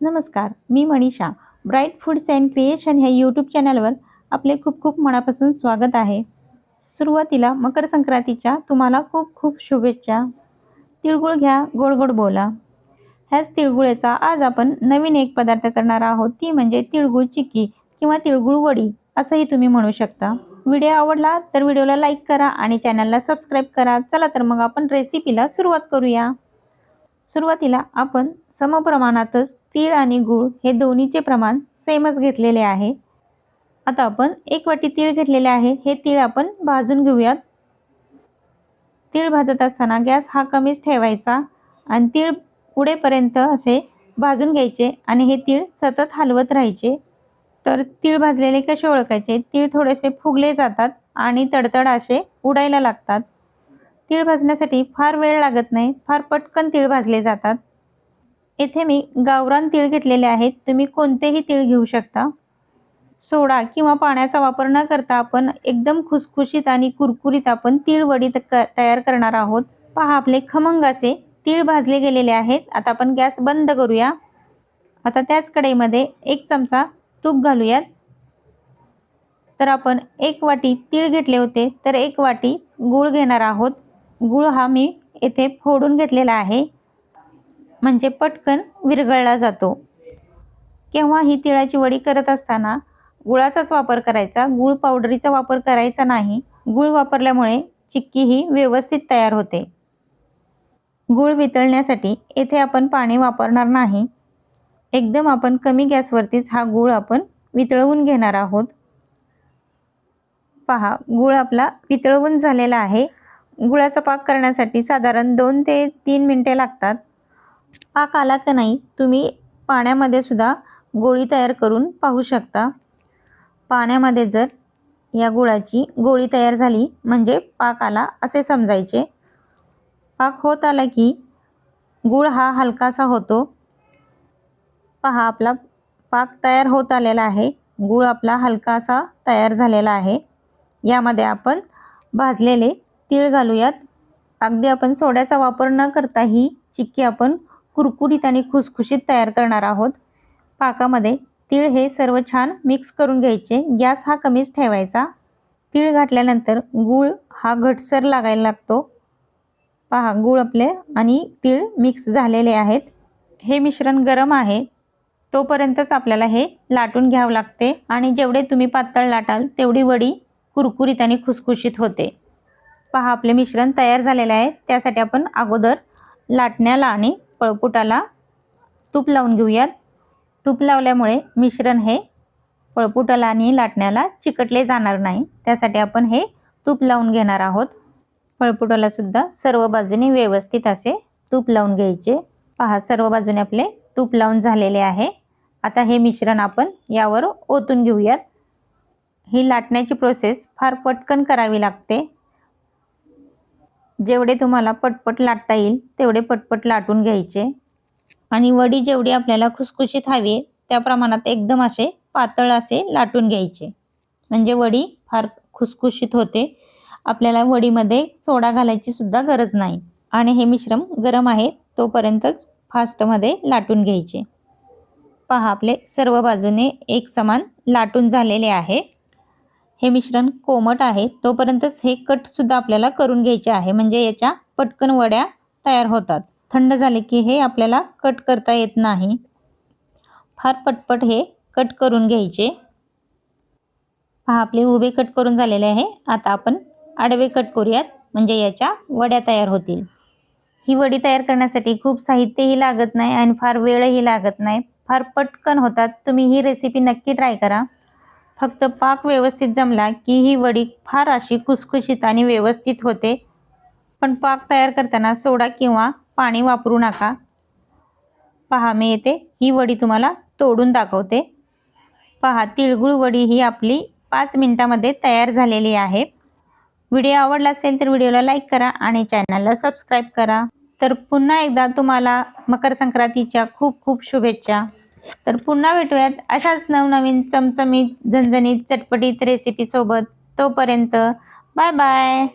नमस्कार मी Manisha. Bright foods and creation ह्या YouTube चॅनलवर आपले खूप खूप मनापासून स्वागत आहे. सुरुवातीला मकर संक्रांतीच्या तुम्हाला खूप खूप शुभेच्छा. तिळगुळ घ्या गोड गोड बोला. ह्याच तिळगुळेचा आज आपण नवीन एक पदार्थ करणार आहोत ती म्हणजे तिळगुळ चिक्की किंवा तिळगुळ वडी असंही तुम्ही म्हणू शकता. व्हिडिओ आवडला तर व्हिडिओला लाईक करा आणि चॅनलला सबस्क्राईब करा. चला तर मग आपण रेसिपीला सुरुवात करूया. सुरुवातीला आपण समप्रमाणातच तीळ आणि गूळ हे दोन्हीचे प्रमाण सेमच घेतलेले आहे. आता आपण एक वाटी तीळ घेतलेले आहे. हे तीळ आपण भाजून घेऊयात. तीळ भाजत असताना गॅस हा कमीच ठेवायचा आणि तीळ उडेपर्यंत असे भाजून घ्यायचे आणि हे तीळ सतत हलवत राहायचे. तर तीळ भाजलेले कसे ओळखायचे? तीळ थोडेसे फुगले जातात आणि तडतड असे उडायला लागतात. तीळ भाजण्यासाठी फार वेळ लागत नाही फार पटकन तीळ भाजले जातात. येथे मी गावरान तीळ घेतलेले आहेत तुम्ही कोणतेही तीळ घेऊ शकता. सोडा किंवा पाण्याचा वापर न करता आपण एकदम खुसखुशीत आणि कुरकुरीत आपण तीळवडी तयार करणार आहोत. पहा आपले खमंग असे तीळ भाजले गेलेले आहेत. आता आपण गॅस बंद करूया. आता त्याच कढईमध्ये एक चमचा तूप घालूयात. तर आपण एक वाटी तीळ घेतले होते तर एक वाटी गूळ घेणार आहोत. गूळ हा मी येथे फोडून घेतलेला आहे. म्हणजे पटकन विरघळला जातो. केव्हा ही तिळाची वडी करत असताना गुळाचाच वापर करायचा गूळ पावडरीचा वापर करायचा नाही. गूळ वापरल्यामुळे चिक्की ही व्यवस्थित तयार होते. गूळ वितळण्यासाठी येथे आपण पाणी वापरणार नाही. एकदम आपण कमी गॅसवरतीच हा गूळ आपण वितळवून घेणार आहोत. पहा गूळ आपला वितळवून झालेला आहे. गुळाचा पाक करण्यासाठी साधारण दोन ते तीन मिनटे लागतात. पाक आला का नाही तुम्ही पाण्यामध्ये सुद्धा गोळी तयार करून पाहू शकता. पाण्यामध्ये जर या गुळाची गोळी तयार झाली म्हणजे पाक आला असे समजायचे. पाक होत आला की गूळ हा हलकासा होतो. पहा आपला पाक तयार होत आलेला आहे. गूळ आपला हलकासा तयार झालेला आहे. यामध्ये आपण भाजलेले तीळ घालूयात. अगदी आपण सोड्याचा वापर न करता ही चिक्की आपण कुरकुरीत आणि खुसखुशीत तयार करणार आहोत. पाकामध्ये तीळ हे सर्व छान मिक्स करून घ्यायचे. गॅस हा कमीच ठेवायचा. तीळ घातल्यानंतर गूळ हा घटसर लागायला लागतो. पहा गूळ आपले आणि तीळ मिक्स झालेले आहेत. हे मिश्रण गरम आहे. तोपर्यंतच आपल्याला हे लाटून घ्यावं लागते आणि जेवढे तुम्ही पातळ लाटाल तेवढी वडी कुरकुरीत आणि खुसखुशीत होते. पहा आपले मिश्रण तयार झालेले आहे. त्यासाठी आपण अगोदर लाटण्याला आणि पळपुटाला तूप लावून घेऊयात. तूप लावल्यामुळे मिश्रण हे पळपुटाला आणि लाटण्याला चिकटले जाणार नाही. त्यासाठी आपण हे तूप लावून घेणार आहोत. पळपुटाला सुद्धा सर्व बाजूने व्यवस्थित असे तूप लावून घ्यायचे. पहा सर्व बाजूने आपले तूप लावून झालेले आहे. आता हे मिश्रण आपण यावर ओतून घेऊयात. ही लाटण्याची प्रोसेस फार पटकन करावी लागते. जेवढे तुम्हाला पटपट लाटता येईल तेवढे पटपट लाटून घ्यायचे. आणि वडी जेवढी आपल्याला खुसखुशीत हवी आहे त्या प्रमाणात एकदम असे पातळ असे लाटून घ्यायचे. म्हणजे वडी फार खुसखुशीत होते. आपल्याला वडीमध्ये सोडा घालायची सुद्धा गरज नाही. आणि हे मिश्रण गरम आहे तोपर्यंतच फास्टमध्ये लाटून घ्यायचे. पहा आपले सर्व बाजूने एक समान लाटून झालेले आहे. हे मिश्रण कोमट आहे तोपर्यंतच हे कटसुद्धा आपल्याला करून घ्यायचे आहे. म्हणजे याच्या पटकन वड्या तयार होतात. थंड झाले की हे आपल्याला कट करता येत नाही. फार पटपट हे कट करून घ्यायचे. पहा आपले उभे कट करून झालेले आहे. आता आपण आडवे कट करूयात. म्हणजे याच्या वड्या तयार होतील. ही वडी तयार करण्यासाठी खूप साहित्यही लागत नाही आणि फार वेळही लागत नाही. फार पटकन होतात. तुम्ही ही रेसिपी नक्की ट्राय करा. फक्त पाक व्यवस्थित जमला की ही वडी फार अशी खुसखुशीत आणि व्यवस्थित होते. पण पाक तयार करताना सोडा किंवा पाणी वापरू नका. पहा मी येते. ही वडी तुम्हाला तोडून दाखवते. पहा तिळगुळ वडी ही आपली पाच मिनटामध्ये तयार झालेली आहे. व्हिडिओ आवडला असेल तर व्हिडिओला लाईक करा आणि चॅनलला सबस्क्राईब करा. तर पुन्हा एकदा तुम्हाला मकर संक्रांतीच्या खूप खूप शुभेच्छा. तर पुन्हा भेटूयात अशाच नवनवीन चमचमीत झणझणीत चटपटीत रेसिपीसोबत तोपर्यंत बाय बाय